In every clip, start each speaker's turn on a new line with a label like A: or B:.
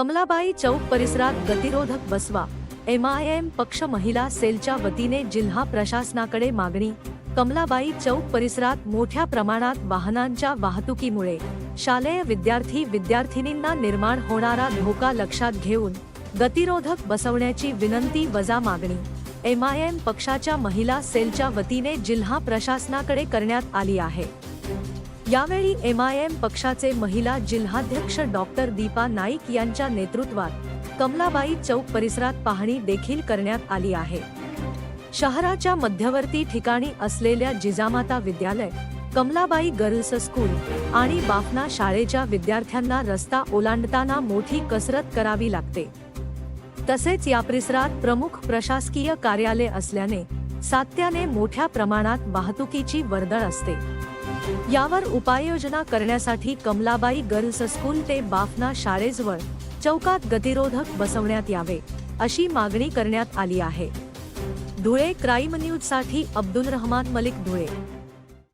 A: कमलाबाई चौक परिसरात गतिरोधक बसवा. एम आय एम पक्ष महिला सेलच्या वतीने जिल्हा प्रशासनाकडे मागणी. कमलाबाई चौक परिसरात मोठ्या प्रमाणात वाहनांच्या वाहतुकीमुळे शालेय विद्यार्थी विद्यार्थिनींना निर्माण होणारा धोका लक्षात घेऊन गतिरोधक बसवण्याची विनंती वजा मागणी. एम आय एम पक्षाच्या महिला सेलच्या वतीने जिल्हा प्रशासनाकडे करण्यात आली आहे. यावेळी एम आय एम पक्षाचे महिला जिल्हाध्यक्ष डॉक्टर दीपा नाईक यांच्या नेतृत्वात कमलाबाई चौक परिसरात पाहणी देखील करण्यात आली आहे. शहराच्या मध्यवर्ती ठिकाणी असलेल्या जिजामाता विद्यालय कमलाबाई गर्ल्स स्कूल आणि बाफना शाळेच्या विद्यार्थ्यांना रस्ता ओलांडताना मोठी कसरत करावी लागते. तसेच या परिसरात प्रमुख प्रशासकीय कार्यालय असल्याने सातत्याने मोठ्या प्रमाणात वाहतुकीची वर्दळ असते. यावर उपाययोजना करण्यासाठी कमलाबाई गर्ल्स स्कूल ते बाफना शाळेजवळ चौकात गतिरोधक बसवण्यात यावे अशी मागणी करण्यात आली आहे. धुळे क्राईम न्यूजसाठी अब्दुल रहमान मलिक धुळे.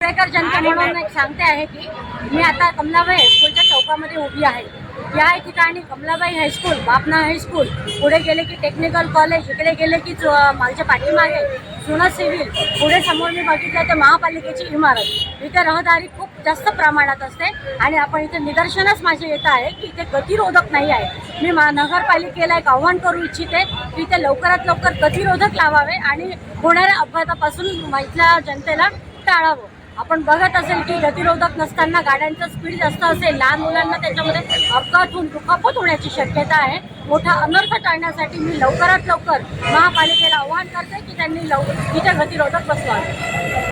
B: जनता म्हणून सांगते आहे की मी आता कमलाबाई स्कूलच्या चौकामध्ये उभी आहे. या ठिकाणी कमलाबाई हायस्कूल बापना हायस्कूल पुढे गेले की टेक्निकल कॉलेज इकडे गेले की जो- माझ्या पाठीमागे जुना सिव्हिल पुढे समोर मी बघितलं तर महापालिकेची इमारत. इथे रहदारी खूप जास्त प्रमाणात असते आणि आपण इथे निदर्शनच माझे येत आहे की इथे गतिरोधक नाही आहे. मी मा नगरपालिकेला एक आव्हान करू इच्छिते की इथे लवकरात लवकर गतिरोधक लावावे आणि होणाऱ्या अपघातापासून इथल्या जनतेला टाळावं. आपण बघत असेल की गतिरोधक नसताना गाड्यांचं स्पीड जास्त असेल लहान मुलांना त्याच्यामध्ये अपघात होऊन दुखापत होण्याची शक्यता आहे. मोठा अनर्थ टाळण्यासाठी मी लवकरात लवकर महापालिकेला आवाहन करते की त्यांनी लव इथे गतिरोधक बसवावे.